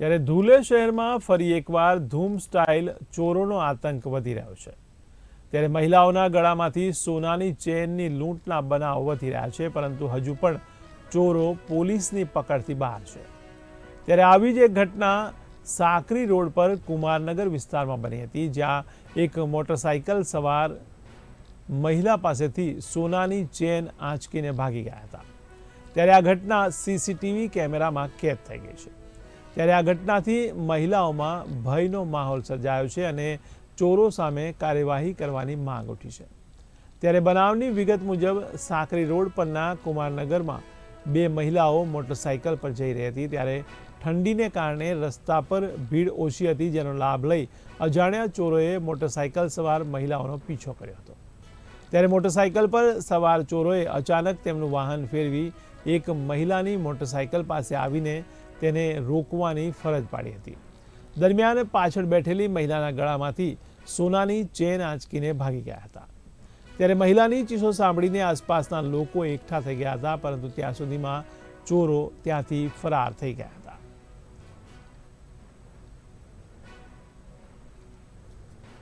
ત્યારે ધુલે શહેરમાં ફરી એકવાર ધૂમ સ્ટાઇલ ચોરોનો આતંક વધી રહ્યો છે. ત્યારે મહિલાઓના ગળામાંથી સોનાની ચેનની લૂંટના બનાવ વધી રહ્યા છે, પરંતુ હજુ પણ ચોરો પોલીસની પકડથી બહાર છે. ત્યારે આવી જ એક ઘટના સાકરી રોડ પર કુમારનગર વિસ્તારમાં બની હતી, જ્યાં એક મોટરસાઇકલ સવાર મહિલા પાસેથી સોનાની ચેન આંચકીને ભાગી ગયા હતા. ત્યારે આ ઘટના સીસીટીવી કેમેરામાં કેદ થઈ ગઈ છે. ત્યારે આ ઘટનાથી મહિલાઓમાં ભયનો માહોલ સર્જાયો છે અને ચોરો સામે કાર્યવાહી કરવાની માંગ ઉઠી છે. ત્યારે બનાવની વિગત મુજબ સાંકરી રોડ પરના કુમારનગરમાં બે મહિલાઓ મોટરસાઇકલ પર જઈ રહી હતી. ત્યારે ઠંડીને કારણે રસ્તા પર ભીડ ઓછી હતી, જેનો લાભ લઈ અજાણ્યા ચોરોએ મોટરસાઇકલ સવાર મહિલાઓનો પીછો કર્યો હતો. ત્યારે મોટરસાઇકલ પર સવાર ચોરોએ અચાનક તેમનું વાહન ફેરવી એક મહિલાની મોટરસાઇકલ પાસે આવીને તેને રોકવાની ફરજ પાડી હતી. દરમિયાન પાછળ બેઠેલી મહિલાના ગળામાંથી સોનાની ચેન આંચકીને ભાગી ગયા હતા. ત્યારે મહિલાની ચીસો સાંભળીને આસપાસના લોકો એકઠા થઈ ગયા હતા, પરંતુ ત્યાં સુધીમાં ચોરો ત્યાંથી ફરાર થઈ ગયા.